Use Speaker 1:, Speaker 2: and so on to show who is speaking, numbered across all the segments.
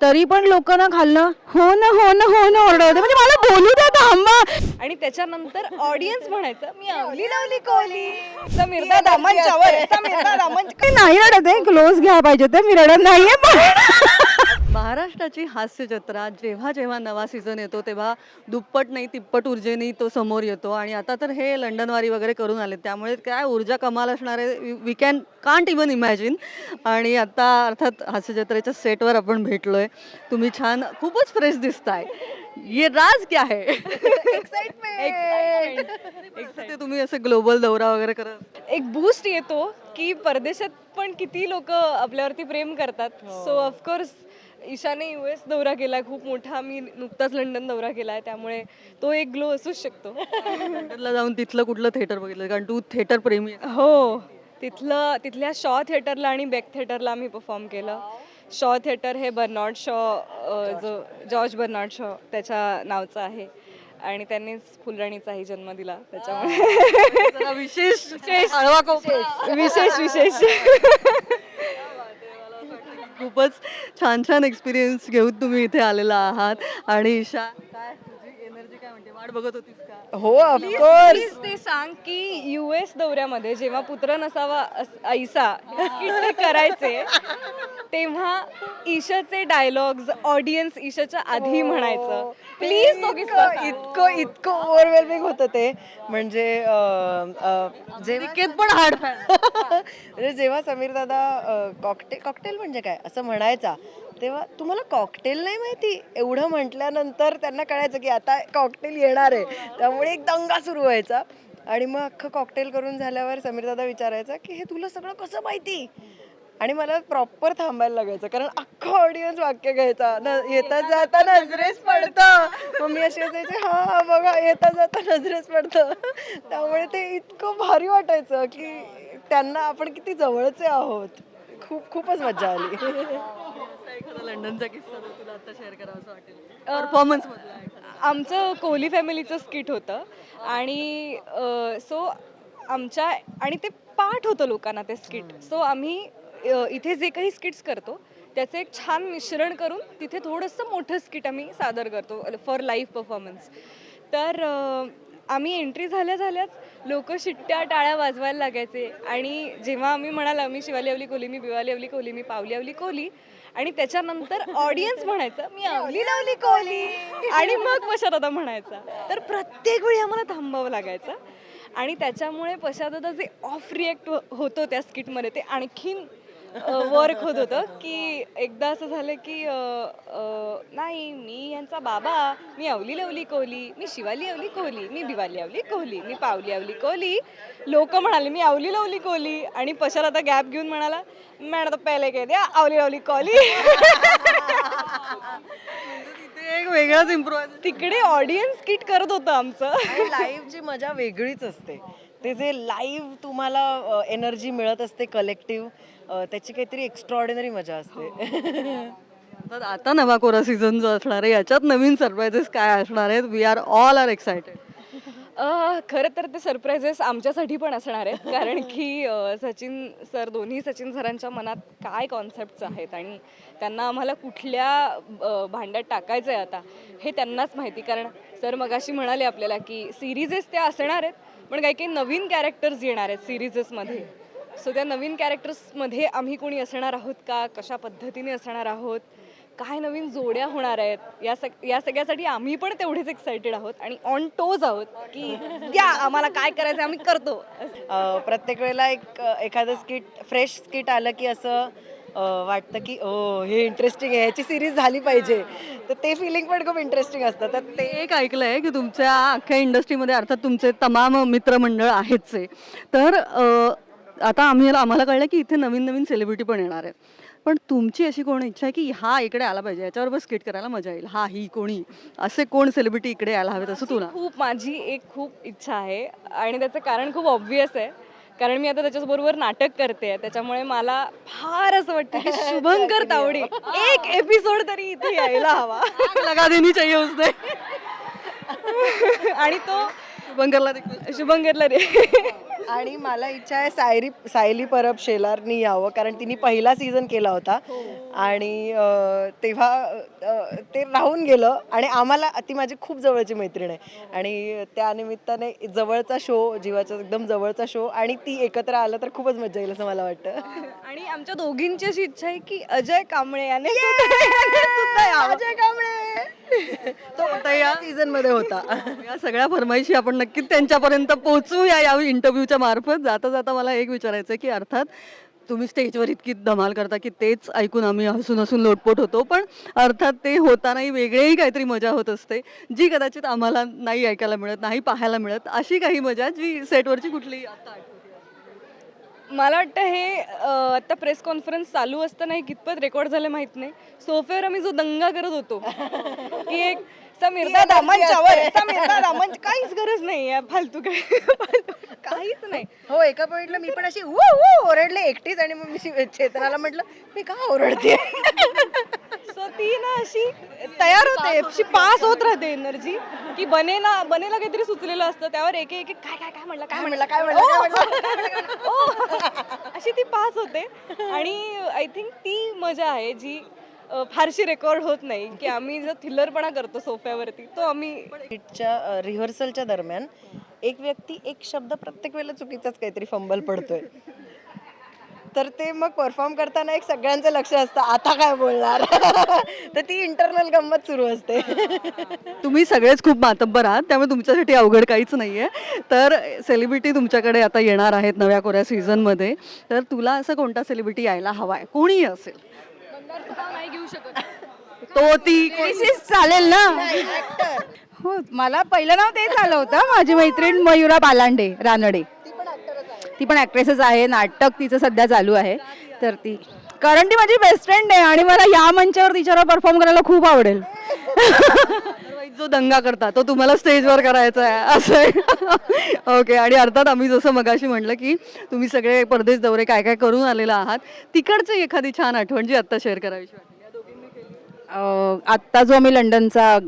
Speaker 1: तरी पण लोकांना खाल्लं हो ना हो ना हो ना ओरडत होते म्हणजे मला बोलू द्या थांबा
Speaker 2: आणि त्याच्यानंतर ऑडियन्स म्हणायचं मी आवली लावली कोली. समीरदा दामन
Speaker 1: नाही रडत आहे क्लोज घ्या पाहिजे तर मी रडत नाहीये पण.
Speaker 3: महाराष्ट्राची हास्य जत्रा जेव्हा जेव्हा नवा सीझन येतो तेव्हा दुप्पट नाही तिप्पट ऊर्जेने तो समोर येतो. आणि आता तर हे लंडनवारी वगैरे करून आले. त्यामुळे काय ऊर्जा कमाल असणार आहे we can can't even imagine आणि आता अर्थात हास्य जत्रेच्या सेटवर आपण भेटलोय. तुम्ही छान खूपच फ्रेश दिसताय. ये राज क्या है? ते तुम्ही असं ग्लोबल दौरा वगैरे करत
Speaker 2: एक बूस्ट येतो की परदेशात पण किती लोक आपल्यावरती प्रेम करतात. सो ऑफकोर्स ईशाने यू एस दौरा केलाय. खूप मोठा मी नुकताच लंडन दौरा केलाय. त्यामुळे तो एक ग्लो असूच शकतो.
Speaker 3: लंडनला जाऊन तिथलं कुठलं थिएटर बघितलं? कारण तू थिएटर प्रेमी आहे.
Speaker 2: हो. तिथलं तिथल्या शॉ थिएटरला आणि बेक थिएटरला आम्ही परफॉर्म केलं. शॉ थिएटर हे बर्नॉड शॉ अ, जो जॉर्ज बर्नॉड शॉ त्याच्या नावचं आहे. आणि त्यांनीच फुलराणीचाही जन्म दिला त्याच्यामुळे.
Speaker 3: जरा विशेष कोपरा.
Speaker 2: विशेष विशेष.
Speaker 3: खूपच छान छान एक्सपिरियन्स घेऊन तुम्ही इथे आलेला आहात. आणि ईशा काय तुझी एनर्जी काय म्हणते वाट बघत होतीस का?
Speaker 4: हो ऑफकोर्स
Speaker 2: प्लीज ते सांग की यू एस दौऱ्यामध्ये जेव्हा पुत्र नसावा अस- ऐसा किती करायचे तेव्हा ईशाचे डायलॉग्स ऑडियन्स ईशाच्या आधी म्हणायचं. प्लीज तो किस्सा
Speaker 4: इतकं
Speaker 2: सांग.
Speaker 4: इतकं इतकं ओव्हरवेल्मिंग होतं ते. म्हणजे अं, अं, जेव्हा
Speaker 3: निकेत पण हार्ड
Speaker 4: म्हणजे जेव्हा समीर दादा कॉकटेल कॉकटेल म्हणजे काय? असं म्हणायचा. तेव्हा तुम्हाला कॉकटेल नाही माहिती? एवढं म्हटल्यानंतर त्यांना कळायचं की आता कॉकटेल येणार आहे. त्यामुळे एक दंगा सुरू व्हायचा. आणि मग अख्खं कॉकटेल करून झाल्यावर समीर दादा विचारायचा की हे तुला सगळं कसं माहिती? आणि मला प्रॉपर थांबायला लागायचं. कारण अख्खं ऑडियन्स वाक्य घ्यायचा. न येता जाता नजरेस पडतं. मग मी अशी असायचे हा बघा येता जाता नजरेस पडतं. त्यामुळे ते इतकं भारी वाटायचं की त्यांना आपण किती जवळचे आहोत. खूप खूपच मजा आली.
Speaker 3: एखादा लंडनचा किस्सा तुला आता शेअर करावा वाटेल. परफॉर्मन्स मधला एखादा.
Speaker 2: आमचं कोहली फॅमिलीचं स्किट होतं. आणि सो आमच्या आणि ते पाठ होतं लोकांना ते स्किट सो आम्ही अ, इथे जे काही स्किट्स करतो त्याचं एक छान मिश्रण करून तिथे थोडंसं मोठं स्किट आम्ही सादर करतो फॉर लाईव्ह परफॉर्मन्स तर अ, आम्ही एंट्री झाल्या झाल्याच लोक शिट्ट्या टाळ्या वाजवायला लागायचे. आणि जेव्हा आम्ही म्हणाला मी शिवाली अवली कोहली मी बिवाली अवली कोहली मी पावली अवली कोहली आणि त्याच्यानंतर ऑडियन्स म्हणायचं मी अवली लावली कोहली आणि मग पशादादा म्हणायचा तर प्रत्येक वेळी आम्हाला थांबावं लागायचं. आणि त्याच्यामुळे पशादादा जे ऑफ रिॲक्ट होतो त्या स्किटमध्ये ते आणखीन वर्क होत होतं की एकदा असं झालं की अ, अ, नाही मी यांचा बाबा मी अवली लवली कोहली मी शिवाली अवली कोहली मी बिवाली अवली कोहली मी पावली अवली कोहली. लोक म्हणाले मी अवली लवली कोहली. आणि पशाला आता गॅप घेऊन म्हणाला मॅडम तर पहिले कह द्या अवली लवली कोहली.
Speaker 3: तिथे एक वेगळाच इम्प्रोव्हायझेशन
Speaker 2: तिकडे ऑडियन्स किट करत होतं आमचं.
Speaker 4: लाईव्हची मजा वेगळीच असते. ते जे लाईव्ह तुम्हाला एनर्जी मिळत असते कलेक्टिव्ह त्याची काहीतरी एक्स्ट्रॉर्डिनरी मजा असते.
Speaker 3: तर आता नवा कोरा सीझन जो असणार आहे याच्यात नवीन सरप्राइजेस काय असणार आहेत? We are all are excited
Speaker 2: खरं तर ते सरप्राईजेस आमच्यासाठी पण असणार आहेत. कारण की सचिन सर दोन्ही सचिन सरांच्या मनात काय कॉन्सेप्ट्स आहेत आणि त्यांना आम्हाला कुठल्या भांड्यात टाकायचं आहे आता हे त्यांनाच माहिती. कारण सर मगाशी म्हणाले आपल्याला की सिरीजेस त्या असणार आहेत पण काही काही नवीन कॅरेक्टर्स येणार आहेत सिरीजेसमध्ये सो त्या नवीन कॅरेक्टर्समध्ये आम्ही कोणी असणार आहोत का? कशा पद्धतीने असणार आहोत? काय नवीन जोड्या होणार आहेत? या सग या सगळ्यासाठी आम्ही पण तेवढेच एक्सायटेड आहोत आणि ऑन टोज आहोत की द्या आम्हाला काय करायचं आम्ही करतो.
Speaker 4: प्रत्येक वेळेला एक एखादं स्किट फ्रेश स्किट आलं की असं वाटतं की ओ हे इंटरेस्टिंग आहे ह्याची सिरीज झाली पाहिजे. तर ते फिलिंग पण खूप इंटरेस्टिंग असतं. तर
Speaker 3: ते एक ऐकलंय की तुमच्या अख्ख्या इंडस्ट्रीमध्ये अर्थात तुमचे तमाम मित्रमंडळ आहेतच आहे. तर आता आम्ही आम्हाला कळलं की इथे नवीन नवीन सेलिब्रिटी पण येणार आहेत. पण तुमची अशी कोण इच्छा आहे की हा इकडे आला पाहिजे याच्याबरोबर स्किट करायला मजा येईल? हा ही कोणी असे कोण सेलिब्रिटी इकडे यायला हवेत असं तुला?
Speaker 2: खूप माझी एक खूप इच्छा आहे आणि त्याचं कारण खूप ऑब्वियस आहे. कारण मी आता त्याच्याबरोबर नाटक करते त्याच्यामुळे मला फार असं वाटतं की शुभंकर तावडे एक एपिसोड तरी इथे यायला हवा.
Speaker 3: लगा देनी चाहिए उसने.
Speaker 2: आणि तो
Speaker 3: शुभंकरला
Speaker 2: शुभंकरला रे
Speaker 4: आणि मला इच्छा आहे सायरी सायली परब शेलारनी यावं कारण तिने पहिला सीझन केला होता. हो. आणि तेव्हा ते राहून गेलं आणि आम्हाला ती माझी खूप जवळची मैत्रीण आहे. आणि त्या निमित्ताने जवळचा शो जीवाचा एकदम जवळचा शो आणि ती एकत्र आलं तर खूपच मजा येईल असं मला वाटतं.
Speaker 2: आणि आमच्या दोघींची अशी इच्छा आहे की अजय कांबळे याने.
Speaker 4: अजय कांबळे! तो या सीझनमध्ये होता.
Speaker 3: या सगळ्या फरमाईशी आपण नक्कीच त्यांच्यापर्यंत पोहोचूया या इंटरव्ह्यूच्या मार्फत. जाता जाता मला एक विचारायचं की अर्थात तुम्ही स्टेजवर इतकी धमाल करता की तेच ऐकून आम्ही हसून हसून लोटपोट होतो. पण अर्थात ते होतानाही वेगळीही काहीतरी मजा होत असते जी कदाचित आम्हाला नाही ऐकायला मिळत नाही पाहायला मिळत अशी काही मजा जी सेटवरची कुठली आता
Speaker 2: मला वाटतं हे आत्ता प्रेस कॉन्फरन्स चालू असताना हे कितपत रेकॉर्ड झालं माहीत नाही. सोफ्यावर आम्ही जो दंगा करत होतो की एक समीरदा दामांच्यावर समीरदा दामांची काहीच गरज नाही फालतू काय काहीच नाही.
Speaker 4: हो एका पॉइंटला मी पण अशी ओरडले एकटीच आणि मग मी चेतनाला म्हटलं मी का ओरडते?
Speaker 2: सो ती ना अशी तयार होते. अशी पास होत राहते एनर्जी की बनेला बनेला काहीतरी सुचलेलं असतं. त्यावर एक एक काय काय काय म्हणलं काय म्हणलं
Speaker 4: काय म्हणलं
Speaker 2: ओ! अशी ती पास होते. आणि आय थिंक ती मजा आहे जी फारशी रेकॉर्ड होत नाही की आम्ही जो थिल्लरपणा करतो सोफ्यावरती तो आम्ही
Speaker 4: च्या रिहर्सलच्या दरम्यान एक व्यक्ती एक शब्द प्रत्येक वेळेला चुकीचाच काहीतरी फंबल पडतोय. तर ते मग परफॉर्म करताना एक सगळ्यांचं लक्ष असतं आता काय बोलणार? तर ती इंटरनल गंमत सुरू असते.
Speaker 3: तुम्ही सगळेच खूप मातब्बर आहात त्यामुळे तुमच्यासाठी अवघड काहीच नाहीये. तर सेलिब्रिटी तुमच्याकडे आता येणार आहेत नव्या कोऱ्या सीझनमध्ये तर तुला असं कोणता सेलिब्रिटी यायला हवाय? कोणीही असेल.
Speaker 2: नाही घेऊ शकत
Speaker 3: तो ती
Speaker 1: चालेल ना? हो मला पहिलं नाव तेच आलं होतं. माझी मैत्रीण मयुरा बालांडे रानडे. ती पण ऍक्ट्रेसच आहे. नाटक तिचं सध्या चालू आहे. तर ती कारण ती माझी बेस्ट फ्रेंड आहे आणि मला या मंचावर तिच्यावर परफॉर्म करायला खूप आवडेल.
Speaker 3: जो दंगा करता तो तुम्हाला स्टेजवर करायचा आहे. असं आहे. ओके आणि अर्थात आम्ही जसं मगाशी म्हटलं की तुम्ही सगळे परदेश दौरे काय काय करून आलेला आहात तिकडची एखादी छान आठवण जी आत्ता शेअर करावीशी वाटली या दोघींनी केली.
Speaker 1: अं, आत्ता जो आम्ही लंडनचा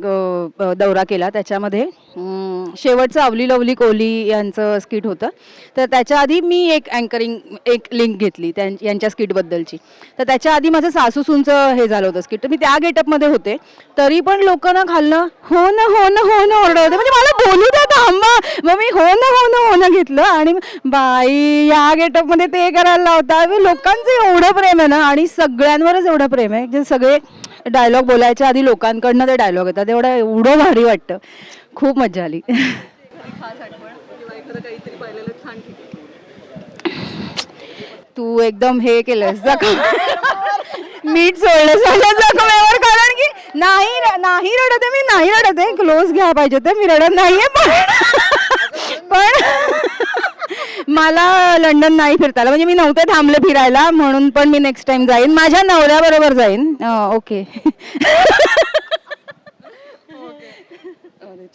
Speaker 1: दौरा केला त्याच्यामध्ये अं, शेवटचं अवली लवली कोहली यांचं स्किट होतं. तर त्याच्या आधी मी एक अँकरिंग एक लिंक घेतली त्यां यांच्या स्किटबद्दलची तर त्याच्या आधी माझं सासूसूंचं हे झालं होतं स्किट तर मी त्या गेटअपमध्ये होते. तरी पण लोक ना खाल्लं हो ना हो ना हो ना ओरडत होते. म्हणजे मला बोलू द्या थांबा मग मी हो ना हो ना हो ना घेतलं आणि बाई या गेटअपमध्ये ते करायला लावता म्हणजे लोकांचं एवढं प्रेम आहे ना आणि सगळ्यांवरच एवढं प्रेम आहे. जे सगळे डायलॉग बोलायच्या आधी लोकांकडनं ते डायलॉग येतात. एवढं एवढं भारी वाटतं. खूप मजा आली. तू एकदम हे केलंस. जखम. मीठ सोडलं. झालं जखमेवर कारण की नाही नाही रडत आहे मी नाही रडत आहे. क्लोज घ्या पाहिजे ते मी रडत नाहीये पण पण मला लंडन नाही फिरता आलं म्हणजे मी नव्हते थांबले फिरायला म्हणून पण मी नेक्स्ट टाइम जाईन. माझ्या नवऱ्याबरोबर जाईन. ओके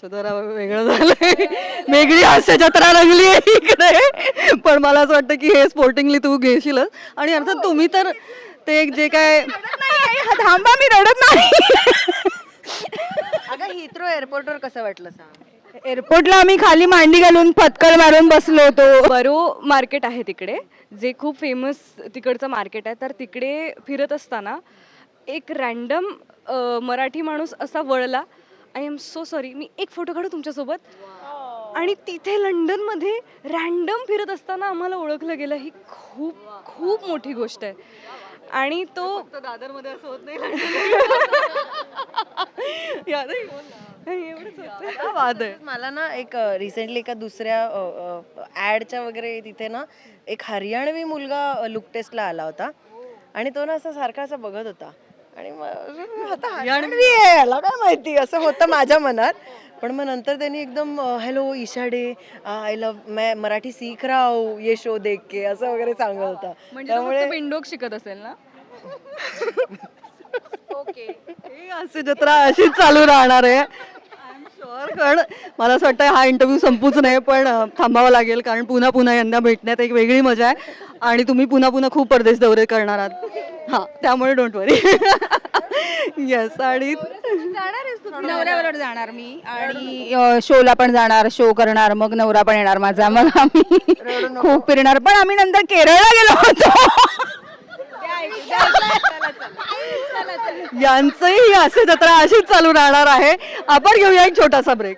Speaker 3: जरा वेगळं झालंय. वेगळी हास्य जत्रा रंगली आहे इकडे. पण मला असं वाटतं की हे स्पोर्टिंगली तू घेशीलच. आणि अर्थात तुम्ही तर ते एक जे काय
Speaker 1: थांबा मी रडत नाही.
Speaker 4: अगं हिथ्रो एअरपोर्टवर कसं वाटलं सांग?
Speaker 1: एअरपोर्टला आम्ही खाली मांडी घालून फतकल मारून बसलो होतो.
Speaker 2: बरो मार्केट आहे तिकडे. जे खूप फेमस तिकडचं मार्केट आहे. तर तिकडे फिरत असताना एक रॅन्डम मराठी माणूस असा वळला. आय एम सो सॉरी मी एक फोटो काढू तुमच्यासोबत? आणि तिथे लंडनमध्ये रॅन्डम फिरत असताना आम्हाला ओळखलं गेलं. ही खूप खूप मोठी गोष्ट आहे. आणि तो
Speaker 3: दादरमध्ये असं होत नाही. बात आहे.
Speaker 4: मला ना एक रिसेंटली एका दुसऱ्या ऍडच्या वगैरे तिथे ना एक हरियाणवी मुलगा लुक टेस्टला आला होता. आणि तो ना असं सारखा असं बघत होता. आणि मग आता आहे याला काय माहिती? असं होतं माझ्या मनात. पण मग नंतर त्यांनी एकदम हॅलो ईशा डे आय लव मैं मराठी सीख रहा हूँ ये शो देख के असं वगैरे सांगत होता.
Speaker 2: म्हणजे तो फक्त विंडोक शिकत असेल ना?
Speaker 3: ही हास्य जत्रा अशीच चालू राहणार आहे. कारण मला असं वाटतं हा इंटरव्ह्यू संपूच नाही पण थांबावं लागेल कारण पुन्हा पुन्हा यांना भेटण्यात एक वेगळी मजा आहे आणि तुम्ही पुन्हा पुन्हा खूप परदेश दौरे करणार आहात. हां त्यामुळे डोंट वरी येस आणि
Speaker 1: नवऱ्याबरोबर जाणार मी आणि शोला पण जाणार शो करणार मग नवरा पण येणार माझा. मग आम्ही खूप फिरणार. पण आम्ही नंतर केरळला गेलो होतो.
Speaker 3: यांचंही ही हास्य जत्रा अशीच चालू राहणार आहे. आपण घेऊया एक छोटासा ब्रेक